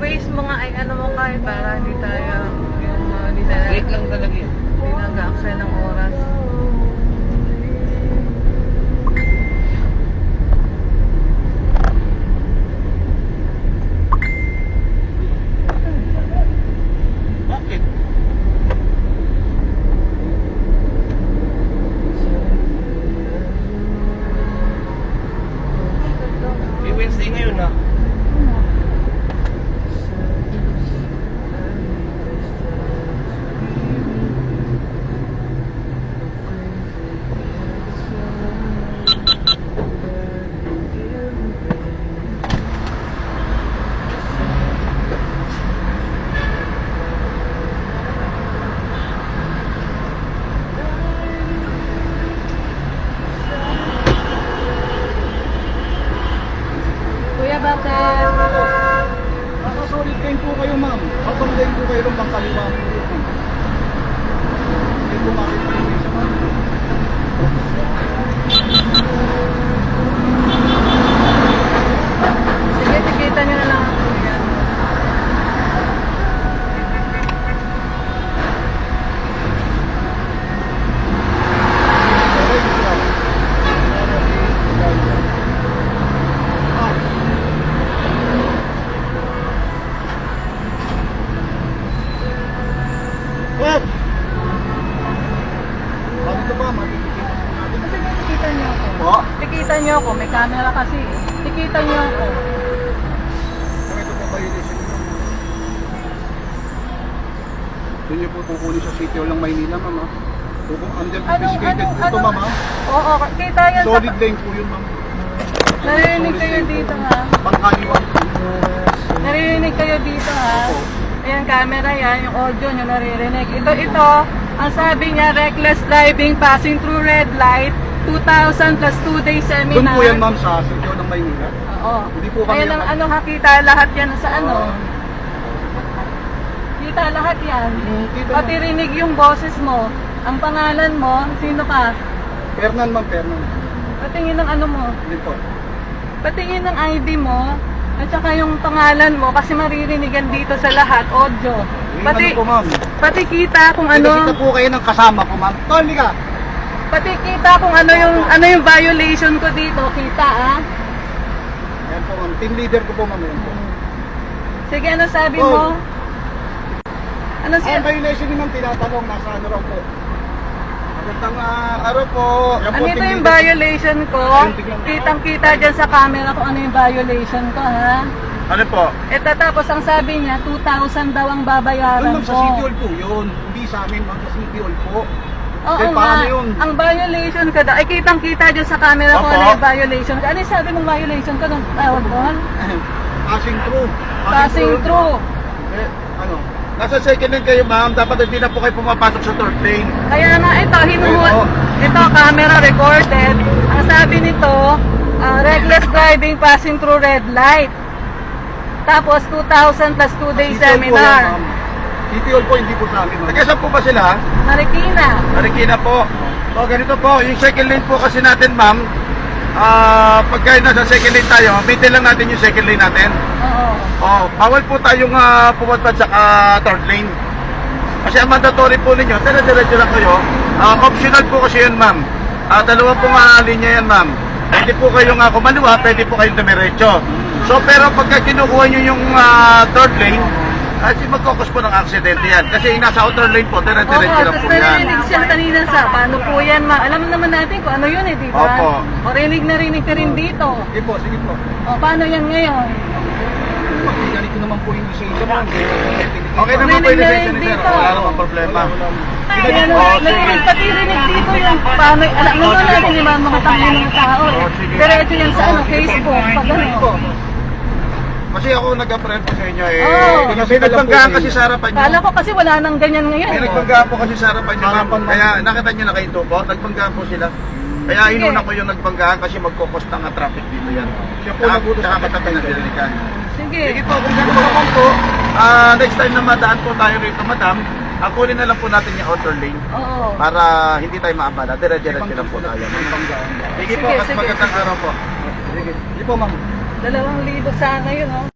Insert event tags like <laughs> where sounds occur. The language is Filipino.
Mo nga ay ano mo kahit para hindi tayo yung uh, hindi tayo Wait lang talaga yun. hindi nag-aksaya ng oras. Bakit? May Wednesday ngayon ah. Kuya, bakit? Nasa solid lane po kayo ma'am. Lane po kayo ng pangkaliwa. Hindi po makita yung isa ma'am. Sige, tikita nyo na lang ako. kuya. Okay, ito lang. Ah. Web! Bakit ba? Matitikitan po natin. Sige, tikita nyo ako. Po? Tikita nyo ako. May camera kasi. Tikita nyo ako. Ito po violation nyo. Doon niyo po kukunin sa City Hall ng Maynila, ma'am. So, kung under Ano, investigated ano, po ito, ano? ma'am. ha? Oo, kita yan sa... Solid lane po yun, ma'am. Narinig kayo dito ha. Pangkaliwa po. Naririnig kayo dito ha. Ayan, camera yan, yung audio nyo naririnig. Ito, ito, ang sabi niya, reckless driving, passing through red light, 2,000 plus 2 day Doon seminar. po yan, ma'am, sa Hall ng Maynila. Oo. Hindi po kami Ayan ang ano, hakita lahat yan sa ano. Oo. Kita lahat yan. Hmm, kita Pati mo. rinig yung boses mo. Ang pangalan mo, sino ka? Fernan, ma'am, Fernan. Patingin ng ano mo. Hindi po. Patingin ng ID mo. At saka yung pangalan mo kasi maririnigan dito sa lahat, audio. Yung Pati, ano po, ma'am. pati kita kung Ano? ano, po kayo ng kasama ko, ma'am. Tony ka. Pati kita kung ano yung ano yung violation ko dito, kita ah. Ayan po, ma'am. Team leader ko po, ma'am. Ayan po. Sige, ano sabi Oh. mo? Ano si Ang violation ni ma'am, tinatanong, nasa ano raw po. Magandang uh, araw po. Ayan Ano po, ito team yung leader. violation ko? Kitang-kita dyan sa camera kung ano yung violation ko, ha? Ano po? Ito tapos ang sabi niya, 2,000 daw ang Doon, babayaran ma'am, sa ko. City Hall po yun. Hindi sa amin, ma'am, sa City Hall po. Oo Then, nga, yun? ang violation ko daw, ay kitang-kita dyan sa camera Opo. ano yung violation ko. Ano yung sabi mong violation ko nung tawag doon? <laughs> Passing through. Passing through. Eh, ano? Nasa second lane kayo ma'am, dapat hindi na po kayo pumapasok sa third lane. Kaya nga ito, hinuhul. Ito, camera recorded. Ang sabi nito, ah, reckless driving passing through red light. Tapos 2,000 plus 2 day Hall po yan, Hall po, hindi po sa amin. Taga saan po ba sila? Marikina. Marikina po. So ganito po, yung second lane po kasi natin ma'am, ah pagka nasa second lane tayo, maintain lang natin yung second lane natin. Oo. Oh, bawal po tayong uh, pumunta sa ah, third lane. Kasi ang mandatory po ninyo, dire-diretso lang kayo. Ah, optional po kasi yun, ma'am. Ah, dalawa pong uh, linya yan, ma'am. Pwede po kayong uh, kumaliwa, pwede po kayong dumiretso. So, pero pagka kinukuha nyo yung ah, third lane, kasi magkokos po ng aksidente yan. Kasi nasa outer lane po, dire-diretso lang po yan. narinig siya kanina sa paano po yan ma. Alam naman natin kung ano yun eh, di ba? Opo. O rinig na rinig ka rin dito. Sige po, sige po. O paano yan ngayon? Ko naman po yung lisensya mo. Okay naman po yung na lisensya ni sir. dito. Wala namang problema. Ay, ano, narinig, pati rinig dito yung paano, alam mo natin yung mga mga tangin ng tao eh. Oh. Diretso yan sa ano, Facebook, pag ano. Kasi ako nag-apprehend po sa inyo eh. Oo. Kasi nagbanggaan kasi sa harapan nyo. Kala ko kasi wala nang ganyan ngayon. May eh. nagbanggaan po kasi sa harapan nyo, ma'am. Harapan, ma'am. Kaya nakita nyo na kayo po, nagbanggaan po sila. Kaya Sige. inuna ko yung nagbanggaan kasi magkukos ng traffic dito yan. Siya po nagutos sa katabi ng dilikan. Sige. Sige po, kung ganito naman po, ah, next time na madaan po tayo rito, madam, kunin na lang po natin yung outer lane Oo. para hindi tayo maabala. Dire-diretso lang po tayo. Sige po, Sige, mas sige. magandang araw po. Sige. Sige po, ma'am. Dalawang libo sana yun, oh.